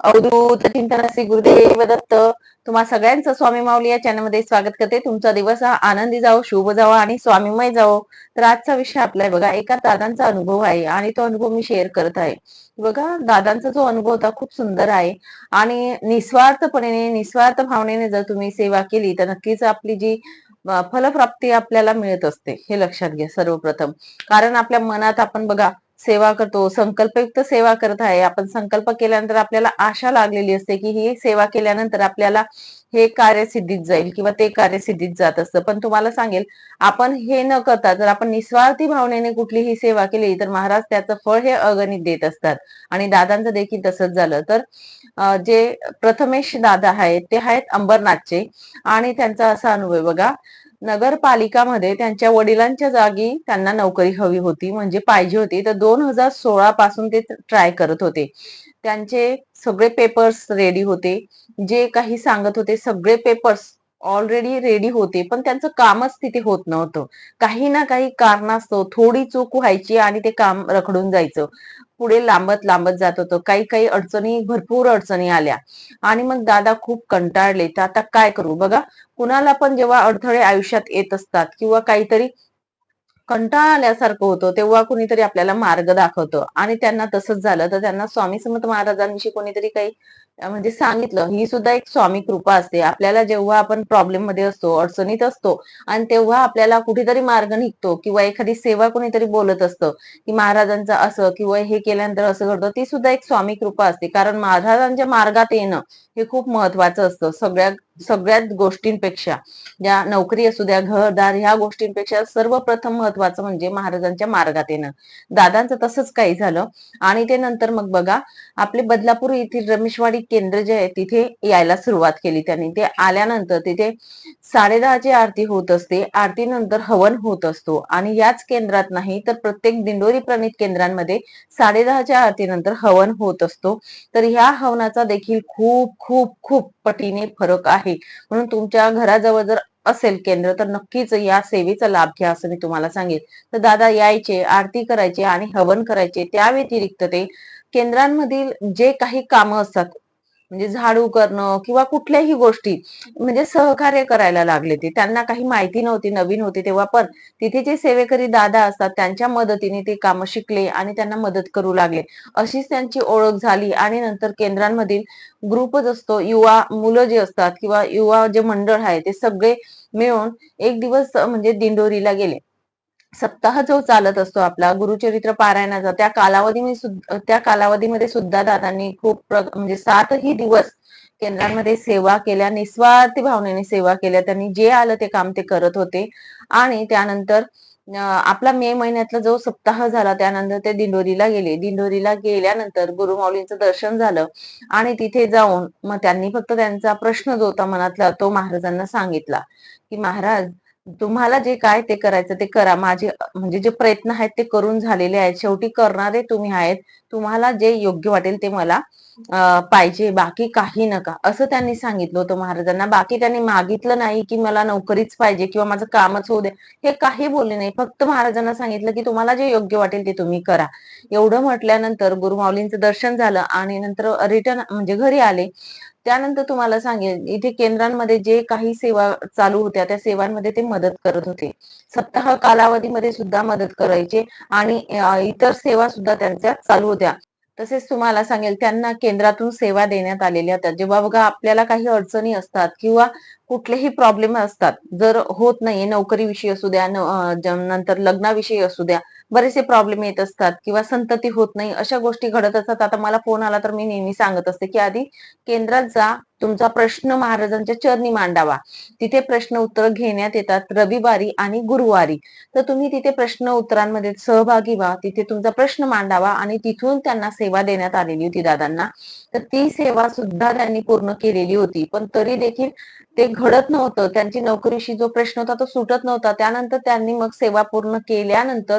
अवधूत चिंतन श्री गुरुदेव दत्त तुम्हा सगळ्यांचं स्वामी माऊली या चॅनलमध्ये स्वागत करते. तुमचा दिवस हा आनंदी जावो शुभ जावो आणि स्वामीमय जावो. तर आजचा विषय आपला आहे बघा एका दादांचा अनुभव आहे आणि तो अनुभव मी शेअर करत आहे. बघा दादांचा जो अनुभव होता खूप सुंदर आहे आणि निस्वार्थपणे निस्वार्थ भावनेने जर तुम्ही सेवा केली तर नक्कीच आपली जी फलप्राप्ती आपल्याला मिळत असते. हे लक्षात घ्या सर्वप्रथम. कारण आपल्या मनात आपण बघा सेवा करतो संकल्पयुक्त सेवा करत आहे. आपण संकल्प केल्यानंतर आपल्याला आशा लागलेली असते की ही सेवा केल्यानंतर आपल्याला हे कार्य सिद्धीत जाईल किंवा ते कार्य सिद्धीत जात असतं. पण तुम्हाला सांगेल आपण हे न करता जर आपण निस्वार्थी भावनेने कुठलीही सेवा केली तर महाराज त्याचं फळ हे अगणित देत असतात. आणि दादांचं देखील तसंच झालं. तर जे प्रथमेश दादा आहेत ते आहेत अंबरनाथचे. आणि त्यांचा असा अनुभव बघा नगरपालिकामध्ये त्यांच्या वडिलांच्या जागी त्यांना नोकरी हवी होती म्हणजे पाहिजे होती. तर दोन हजार सोळा पासून ते ट्राय करत होते. त्यांचे सगळे पेपर्स रेडी होते. जे काही सांगत होते सगळे पेपर्स ऑलरेडी रेडी होते पण त्यांचं कामच तिथे होत नव्हतं. काही ना काही कारणास्तव थोडी चूक व्हायची आणि ते काम रखडून जायचं. पुढे लांबत लांबत जात होतं. काही काही अडचणी भरपूर अडचणी आल्या. आणि मग दादा खूप कंटाळले. तर आता काय करू? बघा कुणाला पण जेव्हा अडथळे आयुष्यात येत असतात किंवा काहीतरी कंटाळा आल्यासारखं होतं तेव्हा कुणीतरी आपल्याला मार्ग दाखवतं. आणि त्यांना तसंच झालं. तर त्यांना स्वामी समर्थ महाराजांविषयी कोणीतरी काही म्हणजे सांगितलं ही सुद्धा एक स्वामी कृपा असते. आपल्याला जेव्हा आपण प्रॉब्लेममध्ये असतो अडचणीत असतो आणि तेव्हा आपल्याला कुठेतरी मार्ग निघतो किंवा एखादी सेवा कोणीतरी बोलत असतं की महाराजांचं असं किंवा हे केल्यानंतर असं घडतं ती सुद्धा एक स्वामी कृपा असते. कारण महाराजांच्या मार्गात येणं हे खूप महत्वाचं असतं सगळ्या सगळ्याच गोष्टींपेक्षा. ज्या नोकरी असू द्या घरदार ह्या गोष्टींपेक्षा सर्वप्रथम महत्वाचं म्हणजे महाराजांच्या मार्गात येणं. दादांचं तसंच काही झालं. आणि ते नंतर मग बघा आपले बदलापूर येथील रमेशवाडी केंद्र जे आहे तिथे यायला सुरुवात केली त्यांनी. ते आल्यानंतर तिथे साडेदहाची आरती होत असते. आरती नंतर हवन होत असतो. आणि याच केंद्रात नाही तर प्रत्येक दिंडोरी प्रणित केंद्रांमध्ये साडेदहाच्या आरतीनंतर हवन होत असतो. तर ह्या हवनाचा देखील खूप खूप खूप पटीने फरक आहे. म्हणून तुमच्या घराजवळ जर असेल केंद्र तर नक्कीच या सेवेचा लाभ घ्या असं मी तुम्हाला सांगेन. तर दादा यायचे आरती करायचे आणि हवन करायचे. त्या व्यतिरिक्त ते केंद्रांमधील जे काही कामं असतात म्हणजे झाडू करणं किंवा कुठल्याही गोष्टी म्हणजे सहकार्य करायला लागले ते. त्यांना काही माहिती नव्हती नवीन होती तेव्हा पण तिथे जे सेवेकरी दादा असतात त्यांच्या मदतीने ते कामं शिकले आणि त्यांना मदत करू लागले. अशीच त्यांची ओळख झाली आणि नंतर केंद्रांमधील ग्रुपच असतो युवा मुलं जे असतात किंवा युवा जे मंडळ आहे ते सगळे मिळून एक दिवस म्हणजे दिंडोरीला गेले. सप्ताह जो चालत असतो आपला गुरुचरित्र पारायणाचा त्या कालावधीमध्ये त्या कालावधीमध्ये सुद्धा दादांनी खूप म्हणजे सातही दिवस केंद्रांमध्ये सेवा केल्या निस्वार्थी भावनेने सेवा केल्या. त्यांनी जे आलं ते काम ते करत होते. आणि त्यानंतर आपला मे महिन्यातला जो सप्ताह झाला त्यानंतर ते दिंडोरीला गेले. दिंडोरीला गेल्यानंतर गुरुमाऊलींचं दर्शन झालं. आणि तिथे जाऊन मग त्यांनी फक्त त्यांचा प्रश्न जो होता मनातला तो महाराजांना सांगितला की महाराज तुम्हाला जे काय ते करायचं ते करा. माझे म्हणजे जे प्रयत्न आहेत ते करून झालेले आहेत. शेवटी करणारे तुम्ही आहेत. तुम्हाला जे योग्य वाटेल ते मला पाहिजे. बाकी काही नका. असं त्यांनी सांगितलं होतं महाराजांना. बाकी त्यांनी मागितलं नाही की मला नोकरीच पाहिजे किंवा माझं कामच होऊ दे. हे काही बोलले नाही. फक्त महाराजांना सांगितलं की तुम्हाला जे योग्य वाटेल ते तुम्ही करा. एवढं म्हटल्यानंतर गुरुमाऊलींचं दर्शन झालं आणि नंतर रिटर्न म्हणजे घरी आले. त्यानंतर तुम्हाला सांगेन इथे केंद्रांमध्ये जे काही सेवा चालू होत्या त्या सेवांमध्ये ते मदत करत होते. सप्ताह कालावधीमध्ये सुद्धा मदत करायचे आणि इतर सेवा सुद्धा त्यांच्या चालू होत्या. तसेच तुम्हाला सांगेल त्यांना केंद्रातून सेवा देण्यात आलेल्या होत्या. जेव्हा बघा आपल्याला काही अडचणी असतात किंवा कुठलेही प्रॉब्लेम असतात जर होत नाहीये नोकरीविषयी असू द्या नंतर लग्नाविषयी असू द्या बरेचसे प्रॉब्लेम येत असतात किंवा संतती होत नाही अशा गोष्टी घडत असतात. आता मला फोन आला तर मी नेहमी सांगत असते की आधी केंद्रात जा तुमचा प्रश्न महाराजांच्या चरणी मांडावा. तिथे प्रश्न उत्तर घेण्यात येतात रविवारी आणि गुरुवारी. तर तुम्ही तिथे प्रश्न उत्तरांमध्ये सहभागी व्हा. तिथे तुमचा प्रश्न मांडावा आणि तिथून त्यांना सेवा देण्यात आलेली होती दादांना. तर ती सेवा सुद्धा त्यांनी पूर्ण केलेली होती. पण तरी देखील ते घडत नव्हतं. त्यांची नोकरीशी जो प्रश्न होता तो सुटत नव्हता. त्यानंतर त्यांनी मग सेवा पूर्ण केल्यानंतर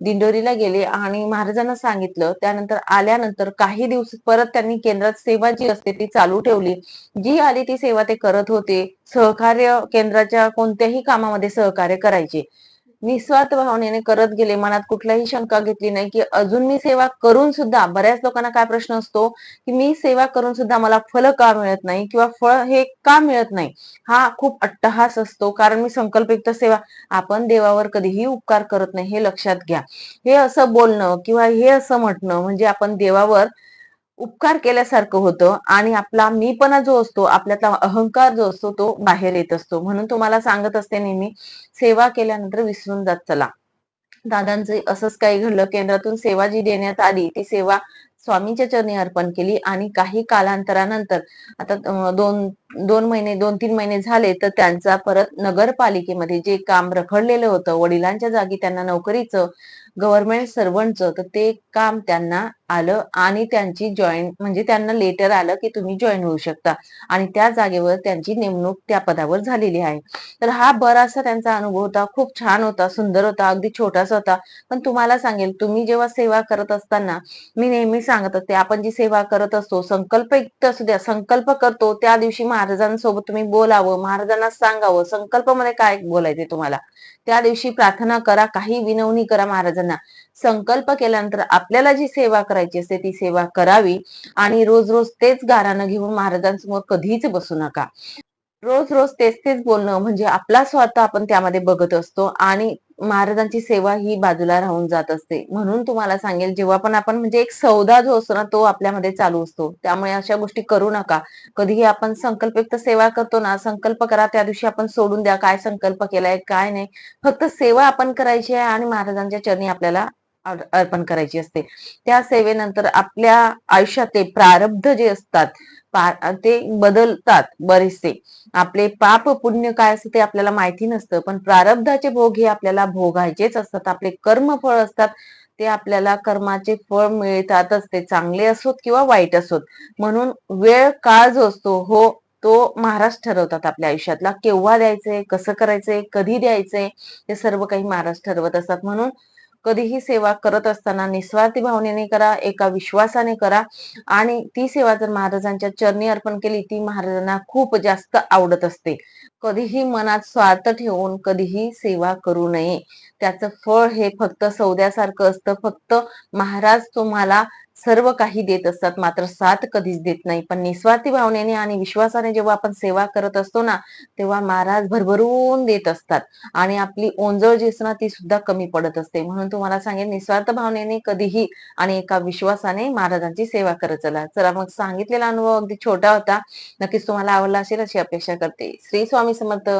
दिंडोरीला गेले आणि महाराजांना सांगितलं. त्यानंतर आल्यानंतर काही दिवस परत त्यांनी केंद्रात सेवा जी असते ती चालू ठेवली. जी आली ती सेवा ते करत होते सहकार्य केंद्राच्या कोणत्याही कामामध्ये सहकार्य करायचे. निस्वार्थ भावनेने करत गेले मनात कुठलाही शंका घेतली नाही की अजून मी सेवा करून सुद्धा बऱ्याच लोकांना काय प्रश्न असतो की मी सेवा करून सुद्धा मला फळ का मिळत नाही किंवा फळ हे का मिळत नाही? हा खूप अट्टहास असतो कारण मी संकल्पयुक्त सेवा आपण देवावर कधीही उपकार करत नाही हे लक्षात घ्या. हे असं बोलणं किंवा हे असं म्हटणं म्हणजे आपण देवावर उपकार केल्यासारखं होतं आणि आपला मीपणा जो असतो आपल्यातला अहंकार जो असतो तो बाहेर येत असतो. म्हणून तुम्हाला सांगत असते नेहमी सेवा केल्यानंतर विसरून जात चला. दादांचं असंच काही घडलं. केंद्रातून सेवा जी देण्यात आली ती सेवा स्वामींच्या चरणी अर्पण केली आणि काही कालांतरानंतर आता दोन दोन महिने दोन तीन महिने झाले तर त्यांचा परत नगरपालिकेमध्ये जे काम रखडलेलं होतं वडिलांच्या जागी त्यांना नोकरीचं गव्हर्नमेंट सर्वंटचं तर ते काम त्यांना आलं आणि त्यांची जॉईन म्हणजे त्यांना लेटर आलं की तुम्ही जॉईन होऊ शकता. आणि त्या जागेवर त्यांची नेमणूक त्या पदावर झालेली आहे. तर हा बराचसा त्यांचा अनुभव होता. खूप छान होता सुंदर होता अगदी छोटासा होता. पण तुम्हाला सांगेल तुम्ही जेव्हा सेवा करत असताना मी नेहमी सांगत असते आपण जी सेवा करत असतो संकल्प असू द्या संकल्प करतो त्या दिवशी महाराजांसोबत तुम्ही बोलावं महाराजांना सांगावं संकल्पामध्ये काय बोलायचे तुम्हाला? त्या दिवशी प्रार्थना करा काही विनवणी करा महाराजांना. संकल्प केल्यानंतर आपल्याला जी सेवा करायची असते ती सेवा करावी आणि रोज रोज तेच गारानं घेऊन महाराजांसमोर कधीच बसू नका. रोज रोज तेच तेच बोलणं म्हणजे आपला स्वार्थ आपण त्यामध्ये बघत असतो आणि महाराजांची सेवा ही बाजूला राहून जात असते. म्हणून तुम्हाला सांगेल जेव्हा पण आपण म्हणजे एक सौदा जो असतो ना तो आपल्यामध्ये चालू असतो. त्यामुळे अशा गोष्टी करू नका. कधीही आपण संकल्पयुक्त सेवा करतो ना संकल्प करा त्या दिवशी आपण सोडून द्या. काय संकल्प केलाय काय नाही. फक्त सेवा आपण करायची आहे आणि महाराजांच्या चरणी आपल्याला अर्पण करायची असते. त्या सेवेनंतर आपल्या आयुष्यातले प्रारब्ध जे असतात ते बदलतात बरेचसे. आपले पाप पुण्य काय असतं ते आपल्याला माहिती नसतं पण प्रारब्धाचे भोग हे आपल्याला भोगायचेच असतात. आपले कर्म फळ असतात ते आपल्याला कर्माचे फळ मिळतातच. ते चांगले असोत किंवा वाईट असोत. म्हणून वेळ काळ जो असतो हो तो महाराज ठरवतात आपल्या आयुष्यातला. केव्हा द्यायचंय कसं करायचंय कधी द्यायचंय ते सर्व काही महाराज ठरवत असतात. म्हणून कधीही सेवा करत असताना निस्वार्थी भावनेने करा एका विश्वासाने करा. आणि ती सेवा जर महाराजांच्या चरणी अर्पण केली ती महाराजांना खूप जास्त आवडत असते. कधीही मनात स्वार्थ ठेवून कधीही सेवा करू नये. त्याचं फळ हे फक्त सौद्यासारखं असतं. फक्त महाराज तुम्हाला सर्व काही देत असतात. मात्र साथ कधीच देत नाही. पण निस्वार्थी भावनेने आणि विश्वासाने जेव्हा आपण सेवा करत असतो ना तेव्हा महाराज भरभरून देत असतात. आणि आपली ओंजळ जी असते ना ती सुद्धा कमी पडत असते. म्हणून तुम्हाला सांगेन निस्वार्थ भावनेने कधीही आणि एका विश्वासाने महाराजांची सेवा करत चला. चला मग सांगितलेला अनुभव अगदी छोटा होता. नक्कीच तुम्हाला आवडला असेल अशी अपेक्षा करते. श्री स्वामी समर्थ.